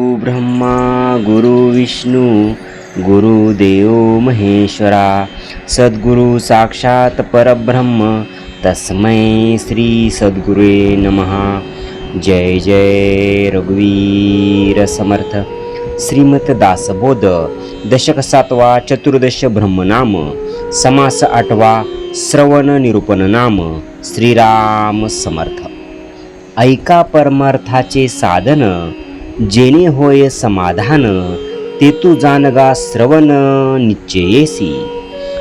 ब्रह्मा गुरु विष्णू गुरुदेव महेश्वरा सद्गुरु साक्षात परब्रह्म तस्मै श्री सद्गुरुवे नमः। जय जय रघुवीर समर्थ। श्रीमत दासबोध दशक सातवा चतुर्दश ब्रह्मनाम समास आठवा श्रवण निरूपण नाम श्रीराम समर्थ। ऐका परमार्थाचे साधन जेणे होय समाधान ते तू जानगा श्रवण निश्चयेसी.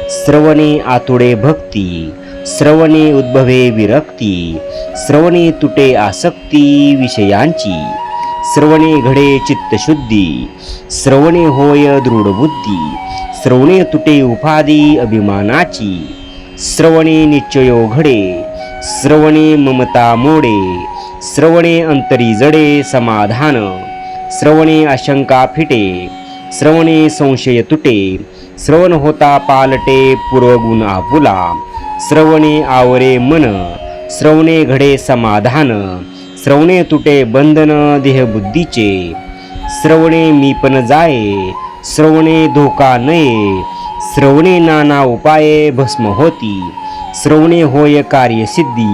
श्रवणे आतुडे भक्ती श्रवणे उद्भवे विरक्ती श्रवणे तुटे आसक्ती विषयांची. श्रवणे घडे चित्तशुद्धी श्रवणे होय दृढबुद्धी श्रवणे तुटे उपाधी अभिमानाची. श्रवणे निश्चयो घडे श्रवणे ममता मोडे श्रवणे अंतरी जडे समाधान. श्रवणे आशंका फिटे श्रवणे संशय तुटे श्रवण होता पालटे पूर्वगुण आपुला श्रवणे आवरे मन श्रवणे घडे समाधान श्रवणे तुटे बंधन देहबुद्धीचे श्रवणे मी पण जाये श्रवणे धोका नये श्रवणे नाना उपाये भस्म होती श्रवणे होय कार्यसिद्धी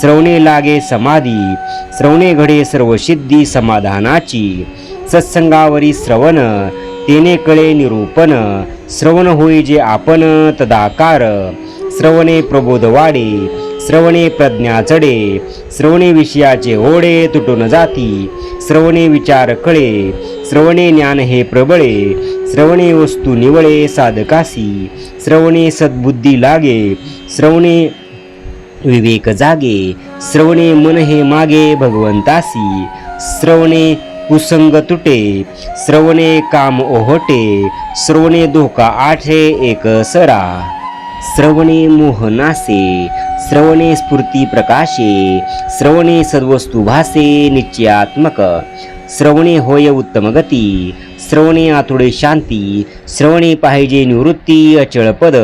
श्रवणे लागे समाधी श्रवणे घडे सर्व सिद्धी समाधानाची सत्संगावरी श्रवण तेने कळे निरूपण श्रवण होई जे आपण तदाकार श्रवणे प्रबोध वाडे श्रवणे प्रज्ञा चढे श्रवणे विषयाचे ओढे तुटून जाती श्रवणे विचार कळे श्रवणे ज्ञान हे प्रबळे श्रवणे वस्तू निवळे साधकासी श्रवणे सद्बुद्धी लागे श्रवणे विवेक जागे श्रवणे मन हे मागे भगवंतासी श्रवणे कुसंग तुटे श्रवणे काम ओहटे श्रवणे धोका आठे एक सरा श्रवणे मोहनासे श्रवणे स्फूर्ती प्रकाशे श्रवणे सद्वस्तू भासे निश्चयात्मक श्रवणे होय उत्तम गती श्रवणे आतुडे शांती श्रवणे पाहिजे निवृत्ती अचळ पद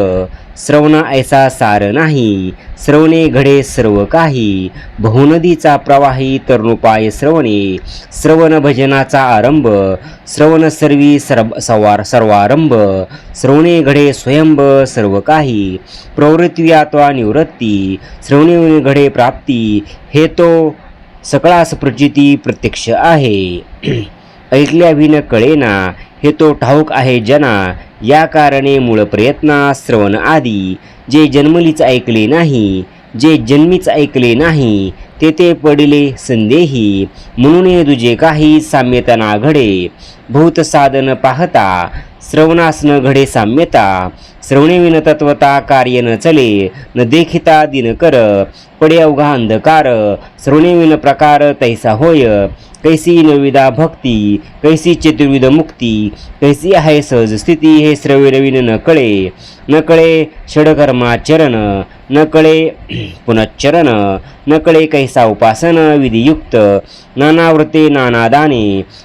श्रवण ऐसा सार नाही श्रवणे घडे सर्व काही बहुनदीचा प्रवाही तरुणोपाय श्रवणे श्रवण भजनाचा आरंभ श्रवण सर्वी सर्व सवार सर्वारंभ श्रवणे घडे स्वयंभ सर्व काही प्रवृत्ती अथवा निवृत्ती श्रवणे घडे प्राप्ती हे तो सकळास प्रचिती प्रत्यक्ष आहे. ऐकल्या विन कळेना हे तो ठाऊक आहे जना या कारणे मूळ प्रयत्ना श्रवण आदी. जे जन्मलीच ऐकले नाही जे जन्मीच ऐकले नाही ते ते पडिले संदेही. म्हणून तुझे काही साम्यता ना घडे भूत साधन पाहता श्रवणास न घडे साम्यता श्रवणे विन तत्वता कार्य न चले न देखिता दिनकर पडे अवघा अंधकार श्रवणे विन प्रकार तैसा होय कैसी नविदा भक्ती कैसी चतुर्विध मुक्ती कैसी आहे सहज स्थिती हे श्रविनवीन न कळे न कळे षडकर्माचरण न कळे पुनच्चरण न कळे कैसा उपासन विधियुक्त नाना नानादाने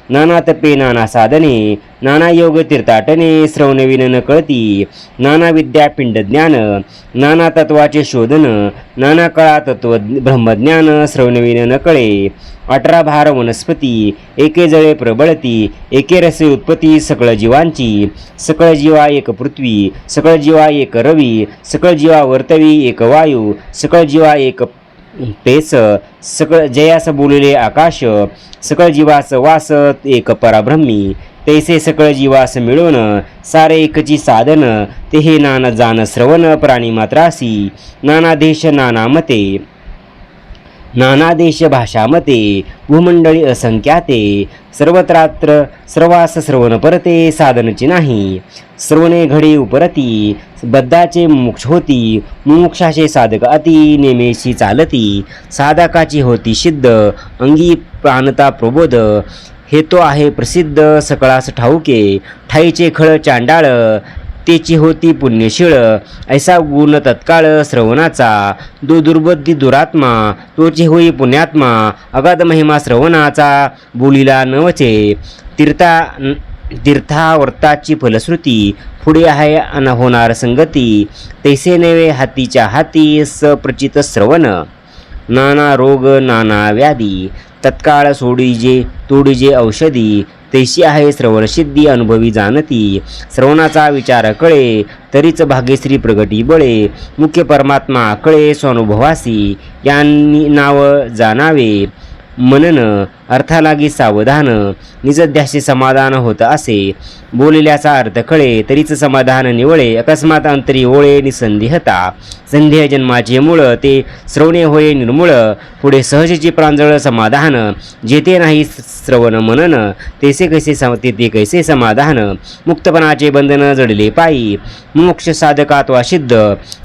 नाना नाना तपे नाना साधने नाना योग तीर्थाटने श्रवणविन न कळती नाना विद्या पिंडज्ञान नाना तत्वाचे शोधन नाना कळा तत्व ब्रह्मज्ञान श्रवणविन न कळे अठरा भार वनस्पती एके जळे प्रबळती एके रसे उत्पत्ती सकळ जीवांची सकळ जीवा एक पृथ्वी सकळ जीवा एक रवी सकळ जीवा वर्तवी एक वायू सकळ जीवा एक पेस सकळ जयास बोलले आकाश सकळ जीवास वास एक पराब्रह्मी तैसे सकळ जीवास मिळून सारे एकची साधन ते हे नाना जाण श्रवण प्राणी मात्रासी नाना देश नाना मते. नाना देश भाषामते भूमंडळी असंख्याते सर्वत्रात्र सर्वास श्रवण परते साधनचे नाही. श्रवणे घडे उपरती बद्धाचे मोक्ष होती मुमुक्षाचे साधक अति नेमेशी चालती साधकाची होती सिद्ध अंगी प्राणता प्रबोध हे तो आहे प्रसिद्ध सकळास ठाऊके. ठाईचे खळ चांडाळ तेची होती पुण्यशीळ. ऐसा गुण तत्काळ श्रवणाचा. दो दुर्बुद्धी दुरात्मा तोची होई पुण्यात्मा. अगाध महिमा श्रवणाचा बोलीला नवचे तीर्था तीर्थावर्ताची फलश्रुती पुढे आहे अन होणार संगती. तैसे नवे हातीच्या हाती सप्रचित श्रवण. नाना रोग नाना व्याधी. तत्काळ सोडीजे तोडीजे औषधी. तैशी आहे श्रवणसिद्धी अनुभवी जाणती श्रवणाचा विचार कळे तरीच भाग्यश्री प्रगटी बळे. मुख्य परमात्मा कळे स्वानुभवासी. यांनी नाव जाणावे. मनन अर्थालागी सावधान निजध्याशी समाधान होत असे. बोलल्याचा अर्थ कळे तरीच समाधान निवळे अकस्मात अंतरी ओळे निसंदेहता संधी जन्माचे मूळ ते श्रवणे होय निर्मूळ. पुढे सहजची प्रांजळ समाधान जेथे नाही श्रवण मनन तेसे कैसे सम तेथे कैसे समाधान. मुक्तपणाचे बंधन जडले पायी. मोक्ष साधकात्वा सिद्ध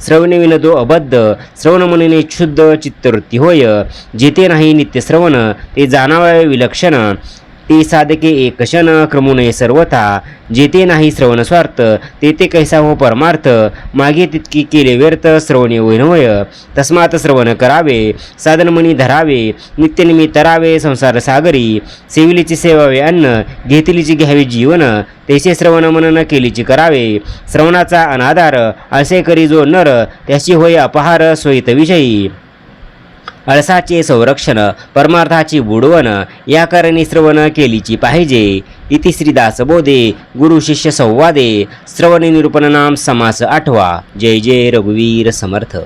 श्रवणे विनदो अबद्ध. श्रवण मनने क्षुद्ध चित्तवृत्ती होय जेथे नाही नित्य श्रवण ते जाणावं विलक्षण. ते साधके एकशन क्रमुने सर्वथा. जेथे नाही श्रवण स्वार्थ तेथे कैसा हो परमार्थ. मागे तितकी केले व्यर्थ श्रवणे वैनवय तस्मात श्रवण करावे साधनमणी धरावे नित्यनिमी तरावे संसार सागरी. सेविलीची सेवावे अन्न घेतलीची घ्यावी जीवन. तेचे श्रवण मनन केलीची करावे. श्रवणाचा अनाधार असे करी जो नर त्याची होय अपहार सोयित विषयी. अळसाचे संरक्षण परमार्थाची बुडवण याकरणी श्रवण केलीची पाहिजे. इति श्रीदास बोधे गुरु शिष्य संवादे श्रवण निरूपण नाम समास आठवा. जय जय रघुवीर समर्थ.